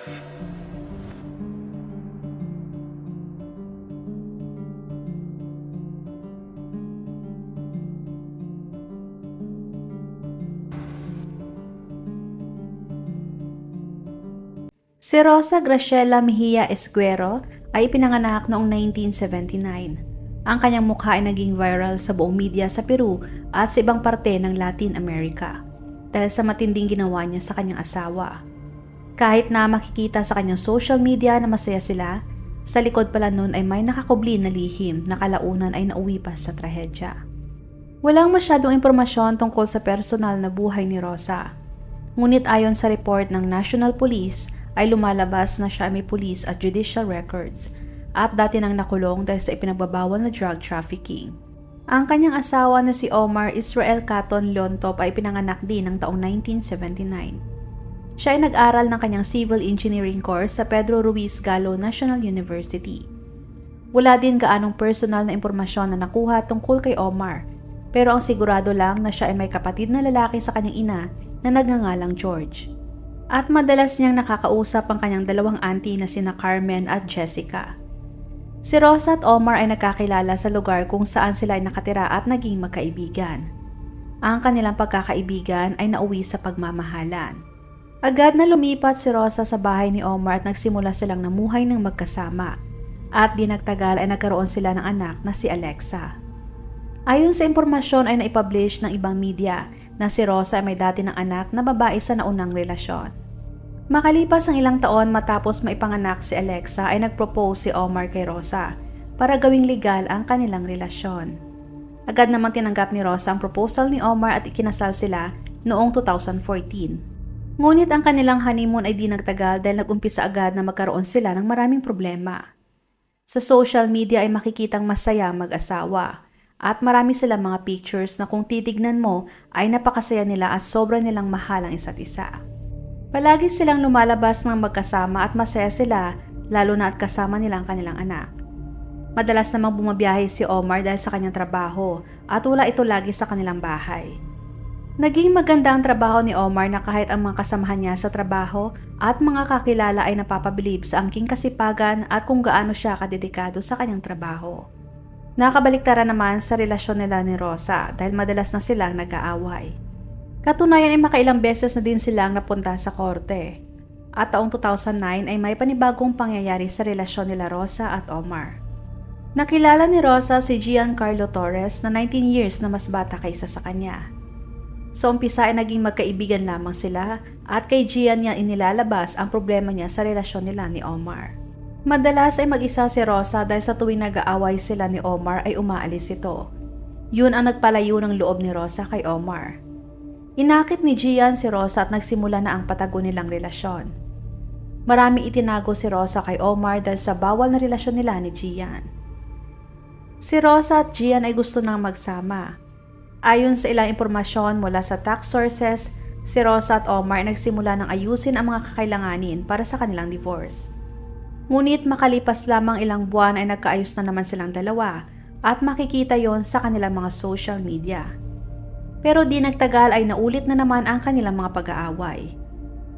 Si Rosa Graciela Mejia Esguero ay ipinanganak noong 1979. Ang kanyang mukha ay naging viral sa buong media sa Peru at sa ibang parte ng Latin America dahil sa matinding ginawa niya sa kanyang asawa. Kahit na makikita sa kanyang social media na masaya sila, sa likod pala nun ay may nakakubli na lihim na kalaunan ay nauwi pa sa trahedya. Walang masyadong impormasyon tungkol sa personal na buhay ni Rosa. Ngunit ayon sa report ng National Police ay lumalabas na siya ay may police at judicial records at dati nang nakulong dahil sa ipinagbabawal na drug trafficking. Ang kanyang asawa na si Omar Israel Caton Leontop ay pinanganak din ng taong 1979. Siya ay nag-aral ng kanyang civil engineering course sa Pedro Ruiz Gallo National University. Wala din gaanong personal na impormasyon na nakuha tungkol kay Omar, pero ang sigurado lang na siya ay may kapatid na lalaki sa kanyang ina na nagngangalang George. At madalas niyang nakakausap ang kanyang dalawang auntie na sina Carmen at Jessica. Si Rosa at Omar ay nagkakilala sa lugar kung saan sila ay nakatira at naging magkaibigan. Ang kanilang pagkakaibigan ay nauwi sa pagmamahalan. Agad na lumipat si Rosa sa bahay ni Omar at nagsimula silang namuhay ng magkasama. At di nagtagal ay nagkaroon sila ng anak na si Alexa. Ayon sa impormasyon ay naipublish ng ibang media na si Rosa ay may dati ng anak na babae sa naunang relasyon. Makalipas ang ilang taon matapos maipanganak si Alexa ay nagpropose si Omar kay Rosa para gawing legal ang kanilang relasyon. Agad namang tinanggap ni Rosa ang proposal ni Omar at ikinasal sila noong 2014. Ngunit ang kanilang honeymoon ay di nagtagal dahil nagumpisa agad na magkaroon sila ng maraming problema. Sa social media ay makikitang masaya mag-asawa at marami silang mga pictures na kung titignan mo ay napakasaya nila at sobra nilang mahal ang isa't isa. Palagi silang lumalabas ng magkasama at masaya sila lalo na at kasama nila ang kanilang anak. Madalas namang bumabiyahe si Omar dahil sa kanyang trabaho at wala ito lagi sa kanilang bahay. Naging maganda ang trabaho ni Omar na kahit ang mga kasamahan niya sa trabaho at mga kakilala ay napapabilib sa angking kasipagan at kung gaano siya kadedikado sa kanyang trabaho. Nakabaliktaran naman sa relasyon nila ni Rosa dahil madalas na silang nag-aaway. Katunayan ay makailang beses na din silang napunta sa korte. At taong 2009 ay may panibagong pangyayari sa relasyon nila Rosa at Omar. Nakilala ni Rosa si Giancarlo Torres na 19 years na mas bata kaysa sa kanya. Sa umpisa ay naging magkaibigan lamang sila at kay Gian niya inilalabas ang problema niya sa relasyon nila ni Omar. Madalas ay mag-isa si Rosa dahil sa tuwing nag-aaway sila ni Omar ay umaalis ito. Yun ang nagpalayo ng loob ni Rosa kay Omar. Inakit ni Gian si Rosa at nagsimula na ang patago nilang relasyon. Marami itinago si Rosa kay Omar dahil sa bawal na relasyon nila ni Gian. Si Rosa at Gian ay gusto nang magsama. Ayon sa ilang impormasyon mula sa tax sources, si Rosa at Omar nagsimula ng ayusin ang mga kakailanganin para sa kanilang divorce. Ngunit makalipas lamang ilang buwan ay nagkaayos na naman silang dalawa at makikita yon sa kanilang mga social media. Pero di nagtagal ay naulit na naman ang kanilang mga pag-aaway.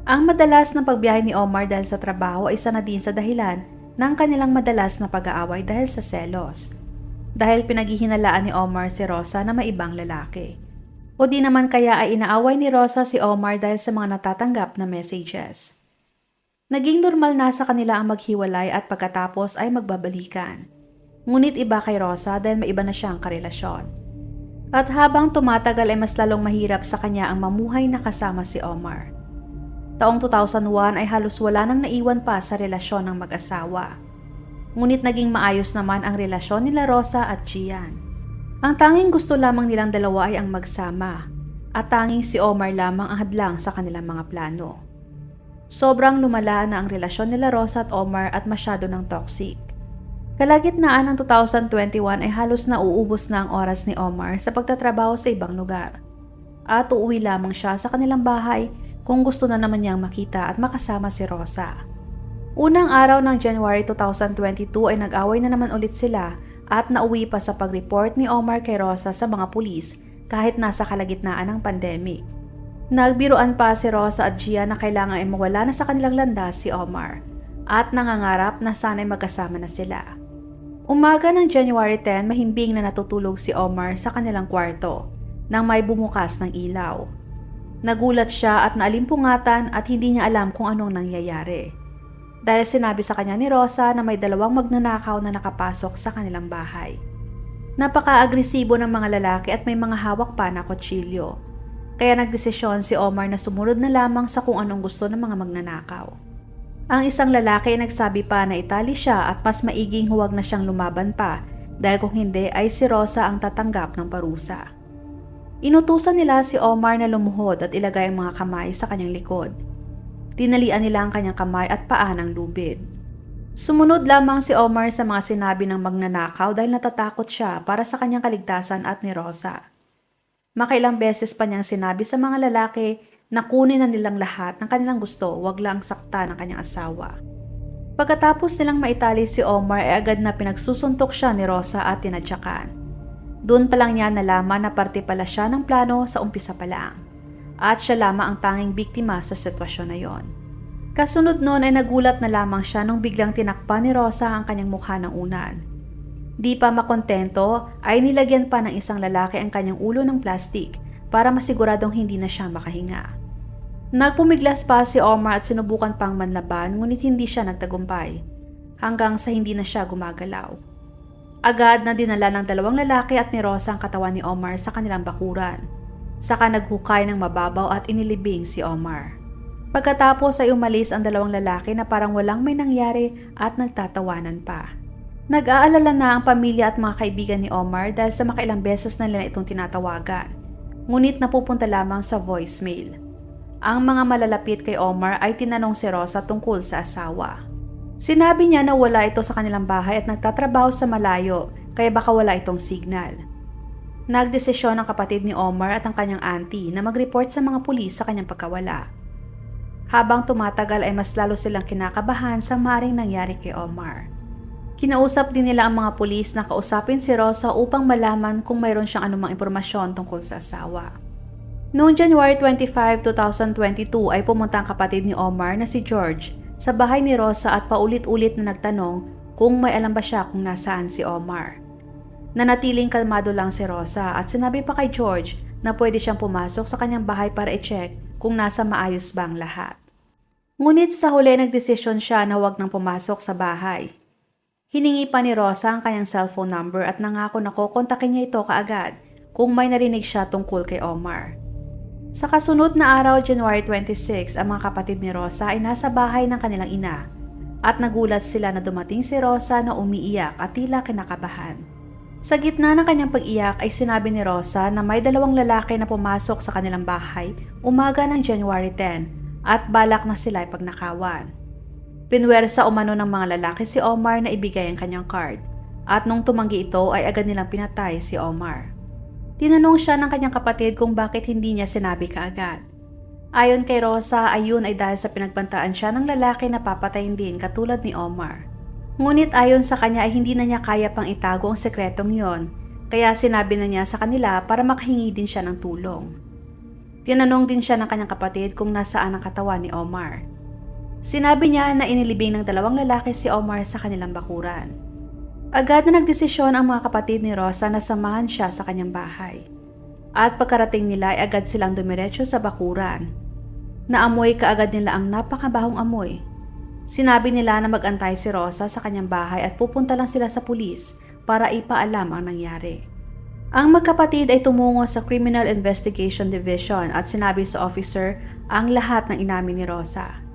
Ang madalas na pagbiyahe ni Omar dahil sa trabaho ay isa na din sa dahilan ng kanilang madalas na pag-aaway dahil sa selos. Dahil pinaghihinalaan ni Omar si Rosa na may ibang lalaki. O di naman kaya ay inaaway ni Rosa si Omar dahil sa mga natatanggap na messages. Naging normal na sa kanila ang maghiwalay at pagkatapos ay magbabalikan. Ngunit iba kay Rosa dahil may iba na siyang karelasyon. At habang tumatagal ay mas lalong mahirap sa kanya ang mamuhay na kasama si Omar. Taong 2001 ay halos wala nang naiwan pa sa relasyon ng mag-asawa. Ngunit naging maayos naman ang relasyon nila Rosa at Gian. Ang tanging gusto lamang nilang dalawa ay ang magsama at tanging si Omar lamang ang hadlang sa kanilang mga plano. Sobrang lumala na ang relasyon nila Rosa at Omar at masyado ng toxic. Kalagitnaan ng 2021 ay halos nauubos na ang oras ni Omar sa pagtatrabaho sa ibang lugar. At uuwi lamang siya sa kanilang bahay kung gusto na naman niyang makita at makasama si Rosa. Unang araw ng January 2022 ay nag-away na naman ulit sila at nauwi pa sa pag-report ni Omar kay Rosa sa mga pulis kahit nasa kalagitnaan ng pandemic. Nagbiruan pa si Rosa at Gia na kailangan ay mawala na sa kanilang landas si Omar at nangangarap na sana'y magkasama na sila. Umaga ng January 10, mahimbing na natutulog si Omar sa kanilang kwarto nang may bumukas ng ilaw. Nagulat siya at naalimpungatan at hindi niya alam kung anong nangyayari. Dahil sinabi sa kanya ni Rosa na may dalawang magnanakaw na nakapasok sa kanilang bahay. Napaka-agresibo ng mga lalaki at may mga hawak pa na kutsilyo. Kaya nagdesisyon si Omar na sumunod na lamang sa kung anong gusto ng mga magnanakaw. Ang isang lalaki ay nagsabi pa na itali siya at mas maiging huwag na siyang lumaban pa dahil kung hindi ay si Rosa ang tatanggap ng parusa. Inutusan nila si Omar na lumuhod at ilagay ang mga kamay sa kanyang likod. Tinalian nila ang kanyang kamay at paa ng lubid. Sumunod lamang si Omar sa mga sinabi ng magnanakaw dahil natatakot siya para sa kanyang kaligtasan at ni Rosa. Makailang beses pa niyang sinabi sa mga lalaki na kunin na nilang lahat ng kanilang gusto, wag lang sakta ng kanyang asawa. Pagkatapos nilang maitali si Omar ay agad na pinagsusuntok siya ni Rosa at tinadyakan. Doon pa lang niya nalaman na parte pala siya ng plano sa umpisa pa lang. At siya lamang ang tanging biktima sa sitwasyon na yon. Kasunod noon ay nagulat na lamang siya nung biglang tinakpan ni Rosa ang kanyang mukha ng unan. Di pa makontento ay nilagyan pa ng isang lalaki ang kanyang ulo ng plastik para masiguradong hindi na siya makahinga. Nagpumiglas pa si Omar at sinubukan pang manlaban ngunit hindi siya nagtagumpay hanggang sa hindi na siya gumagalaw. Agad na dinala ng dalawang lalaki at ni Rosa ang katawan ni Omar sa kanilang bakuran. Saka naghukay ng mababaw at inilibing si Omar. Pagkatapos ay umalis ang dalawang lalaki na parang walang may nangyari at nagtatawanan pa. Nag-aalala na ang pamilya at mga kaibigan ni Omar dahil sa makailang beses na nila itong tinatawagan. Ngunit napupunta lamang sa voicemail. Ang mga malalapit kay Omar ay tinanong si Rosa tungkol sa asawa. Sinabi niya na wala ito sa kanilang bahay at nagtatrabaho sa malayo kaya baka wala itong signal. Nagdesisyon ang kapatid ni Omar at ang kanyang auntie na mag-report sa mga pulis sa kanyang pagkawala. Habang tumatagal ay mas lalo silang kinakabahan sa maring nangyari kay Omar. Kinausap din nila ang mga pulis na kausapin si Rosa upang malaman kung mayroon siyang anumang impormasyon tungkol sa asawa. Noong January 25, 2022 ay pumunta ang kapatid ni Omar na si George sa bahay ni Rosa at paulit-ulit na nagtanong kung may alam ba siya kung nasaan si Omar. Nanatiling kalmado lang si Rosa at sinabi pa kay George na pwede siyang pumasok sa kanyang bahay para i-check kung nasa maayos ba ang lahat. Ngunit sa huli nagdesisyon siya na huwag nang pumasok sa bahay. Hiningi pa ni Rosa ang kanyang cellphone number at nangako na kukontakin niya ito kaagad kung may narinig siya tungkol kay Omar. Sa kasunod na araw, January 26, ang mga kapatid ni Rosa ay nasa bahay ng kanilang ina at nagulat sila na dumating si Rosa na umiiyak at tila kinakabahan. Sa gitna ng kanyang pag-iyak ay sinabi ni Rosa na may dalawang lalaki na pumasok sa kanilang bahay umaga ng January 10 at balak na sila ay pagnakawan. Pinwersa umano ng mga lalaki si Omar na ibigay ang kanyang card at nung tumanggi ito ay agad nilang pinatay si Omar. Tinanong siya ng kanyang kapatid kung bakit hindi niya sinabi kaagad. Ayon kay Rosa, ayun ay dahil sa pinagbantaan siya ng lalaki na papatayin din katulad ni Omar. Ngunit ayon sa kanya ay hindi na niya kaya pang itago ang sekretong yon, kaya sinabi na niya sa kanila para makahingi din siya ng tulong. Tinanong din siya ng kanyang kapatid kung nasaan ang katawan ni Omar. Sinabi niya na inilibing ng dalawang lalaki si Omar sa kanilang bakuran. Agad na nagdesisyon ang mga kapatid ni Rosa na samahan siya sa kanyang bahay. At pagkarating nila ay agad silang dumiretso sa bakuran. Naamoy kaagad nila ang napakabahong amoy. Sinabi nila na magantay si Rosa sa kanyang bahay at pupunta lang sila sa pulis para ipaalam ang nangyari. Ang magkapatid ay tumungo sa Criminal Investigation Division at sinabi sa officer ang lahat ng inamin ni Rosa.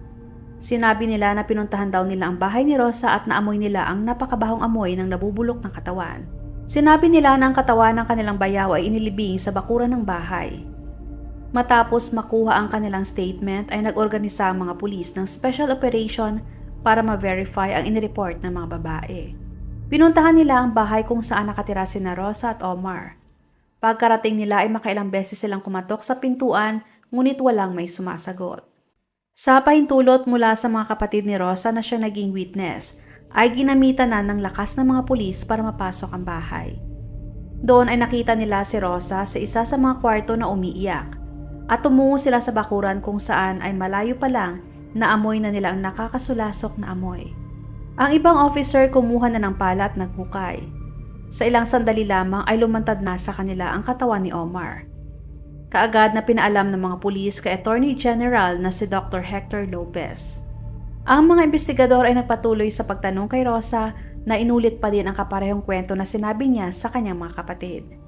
Sinabi nila na pinuntahan daw nila ang bahay ni Rosa at naamoy nila ang napakabahong amoy ng nabubulok ng katawan. Sinabi nila na ang katawan ng kanilang bayaw ay inilibing sa bakuran ng bahay. Matapos makuha ang kanilang statement ay nag-organisa ang mga pulis ng special operation para ma-verify ang inireport ng mga babae. Pinuntahan nila ang bahay kung saan nakatira si Rosa at Omar. Pagkarating nila ay makailang beses silang kumatok sa pintuan ngunit walang may sumasagot. Sa pahintulot mula sa mga kapatid ni Rosa na siya naging witness, ay ginamitan na ng lakas ng mga pulis para mapasok ang bahay. Doon ay nakita nila si Rosa sa isa sa mga kwarto na umiiyak. At tumungo sila sa bakuran kung saan ay malayo pa lang naamoy na nila ang nakakasulasok na amoy. Ang ibang officer kumuha na ng pala at naghukay. Sa ilang sandali lamang ay lumantad na sa kanila ang katawan ni Omar. Kaagad na pinaalam ng mga pulis kay Attorney General na si Dr. Hector Lopez. Ang mga investigador ay nagpatuloy sa pagtanong kay Rosa na inulit pa din ang kaparehong kwento na sinabi niya sa kanyang mga kapatid.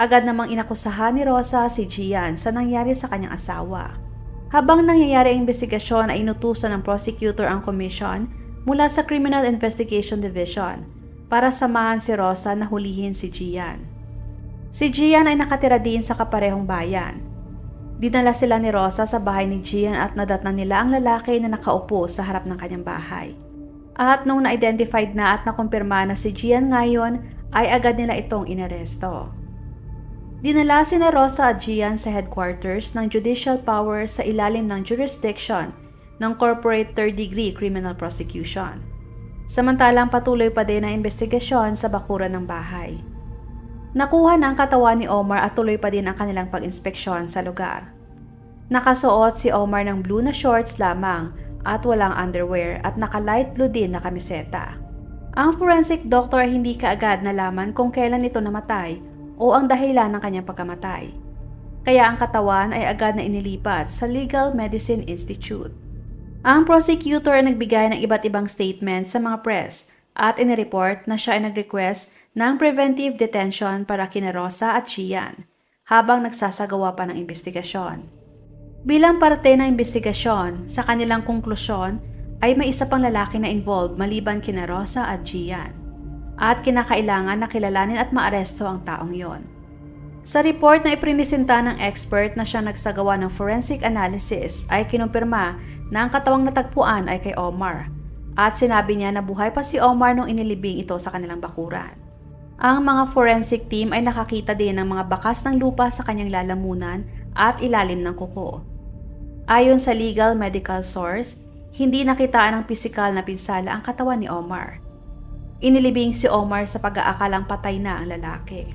Agad namang inakusahan ni Rosa si Gian sa nangyari sa kanyang asawa. Habang nangyayari ang investigasyon ay inutusan ng prosecutor ang commission mula sa Criminal Investigation Division para samahan si Rosa na hulihin si Gian. Si Gian ay nakatira din sa kaparehong bayan. Dinala sila ni Rosa sa bahay ni Gian at nadatnan nila ang lalaki na nakaupo sa harap ng kanyang bahay. At nung na-identified na at nakumpirma na si Gian ngayon, ay agad nila itong inaresto. Dinala si na Rosa at sa headquarters ng Judicial Power sa ilalim ng jurisdiction ng Corporate Third Degree Criminal Prosecution. Samantalang patuloy pa din ang investigasyon sa bakuran ng bahay. Nakuha na katawan ni Omar at tuloy pa din ang kanilang pag-inspeksyon sa lugar. Nakasuot si Omar ng blue na shorts lamang at walang underwear at naka-light blue din na kamiseta. Ang forensic doctor hindi kaagad nalaman kung kailan ito namatay o ang dahilan ng kanyang pagkamatay. Kaya ang katawan ay agad na inilipat sa Legal Medicine Institute. Ang prosecutor ay nagbigay ng iba't ibang statement sa mga press at inireport na siya ay nag-request ng preventive detention para kina Rosa at Chian habang nagsasagawa pa ng investigasyon. Bilang parte ng investigasyon, sa kanilang konklusyon ay may isa pang lalaki na involved maliban kina Rosa at Gian at kinakailangan na kilalanin at maaresto ang taong yon. Sa report na iprinisinta ng expert na siya nagsagawa ng forensic analysis ay kinumpirma na ang katawang natagpuan ay kay Omar at sinabi niya na buhay pa si Omar nung inilibing ito sa kanilang bakuran. Ang mga forensic team ay nakakita din ng mga bakas ng lupa sa kanyang lalamunan at ilalim ng kuko. Ayon sa legal medical source, hindi nakitaan ng pisikal na pinsala ang katawan ni Omar. Inilibing si Omar sa pag-aakalang patay na ang lalaki.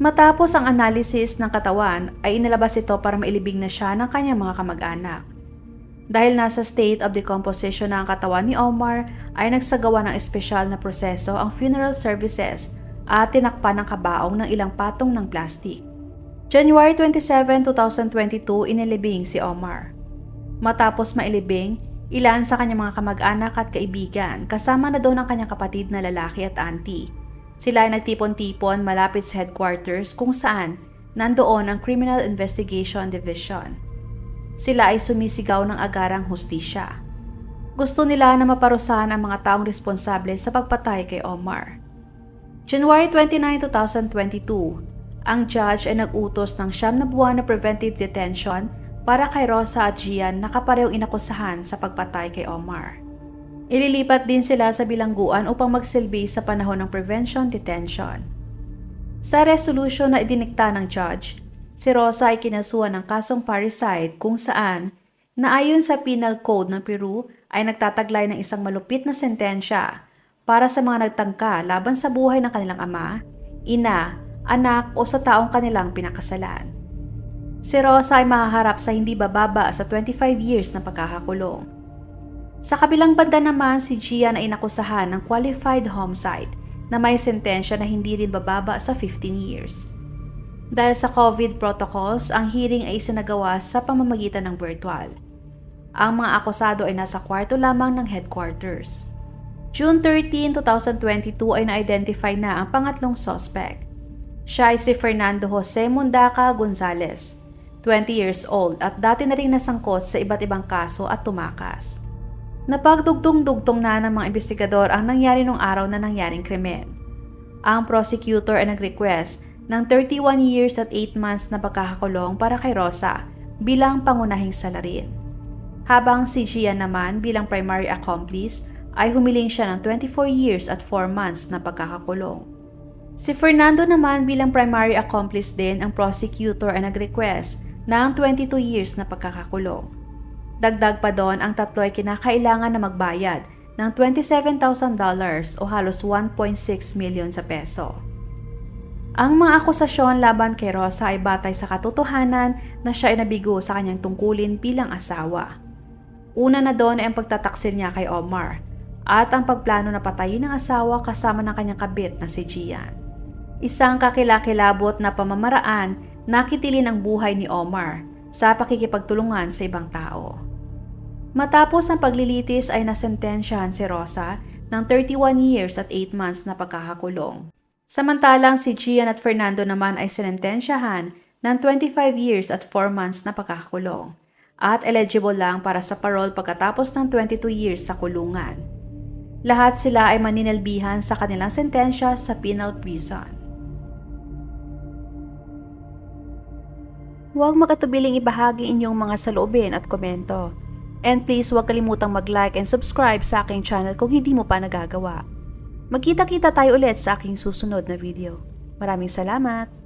Matapos ang analysis ng katawan ay inilabas ito para mailibing na siya ng kanyang mga kamag-anak. Dahil nasa state of decomposition na ang katawan ni Omar ay nagsagawa ng espesyal na proseso ang funeral services at tinakpan ng kabaong ng ilang patong ng plastik. January 27, 2022, inilibing si Omar. Matapos mailibing, ilan sa kanyang mga kamag-anak at kaibigan kasama na daw ng kanyang kapatid na lalaki at auntie. Sila ay nagtipon-tipon malapit sa headquarters kung saan nandoon ang Criminal Investigation Division. Sila ay sumisigaw ng agarang hustisya. Gusto nila na maparusahan ang mga taong responsable sa pagpatay kay Omar. January 29, 2022, ang judge ay nag-utos ng siyam na buwan na preventive detention para kay Rosa at Gian na inakusahan sa pagpatay kay Omar. Ililipat din sila sa bilangguan upang magsilbi sa panahon ng prevention detention. Sa resolution na idinikta ng judge, si Rosa ay kinasuhan ng kasong parricide kung saan, na ayon sa Penal Code ng Peru, ay nagtataglay ng isang malupit na sentensya para sa mga nagtangka laban sa buhay ng kanilang ama, ina, anak o sa taong kanilang pinakasalan. Si Rosa ay mahaharap sa hindi bababa sa 25 years na pagkakakulong. Sa kabilang banda naman, si Gian ay inakusahan ng qualified homicide na may sentensya na hindi rin bababa sa 15 years. Dahil sa COVID protocols, ang hearing ay isinagawa sa pamamagitan ng virtual. Ang mga akusado ay nasa kwarto lamang ng headquarters. June 13, 2022 ay na-identify na ang pangatlong suspect siya ay si Fernando Jose Mundaca Gonzalez, 20 years old at dati na rin nasangkot sa iba't ibang kaso at tumakas. Napagdugtong-dugtong na ng mga investigador ang nangyari nung araw na nangyaring krimen. Ang prosecutor ay nag-request ng 31 years at 8 months na pagkakakulong para kay Rosa bilang pangunahing salarin. Habang si Gia naman bilang primary accomplice ay humiling siya ng 24 years at 4 months na pagkakakulong. Si Fernando naman bilang primary accomplice din ang prosecutor ay nag-request ng 22 years na pagkakakulong. Dagdag pa doon ang tatlo ay kinakailangan na magbayad ng $27,000 o halos 1.6 million sa peso. Ang mga akusasyon laban kay Rosa ay batay sa katotohanan na siya ay nabigo sa kanyang tungkulin bilang asawa. Una na doon ay ang pagtataksil niya kay Omar at ang pagplano na patayin ng asawa kasama ng kanyang kabit na si Gian. Isang kakilakilabot na pamamaraan na kitilin ang buhay ni Omar sa pakikipagtulungan sa ibang tao. Matapos ang paglilitis ay nasentensyahan si Rosa ng 31 years at 8 months na pagkakakulong. Samantalang si Gian at Fernando naman ay sinentensyahan ng 25 years at 4 months na pagkakakulong at eligible lang para sa parole pagkatapos ng 22 years sa kulungan. Lahat sila ay maninilbihan sa kanilang sentensya sa penal prison. Huwag makatubiling ibahagi inyong mga saloobin at komento. And please huwag kalimutang mag-like and subscribe sa aking channel kung hindi mo pa nagagawa. Magkita-kita tayo ulit sa aking susunod na video. Maraming salamat!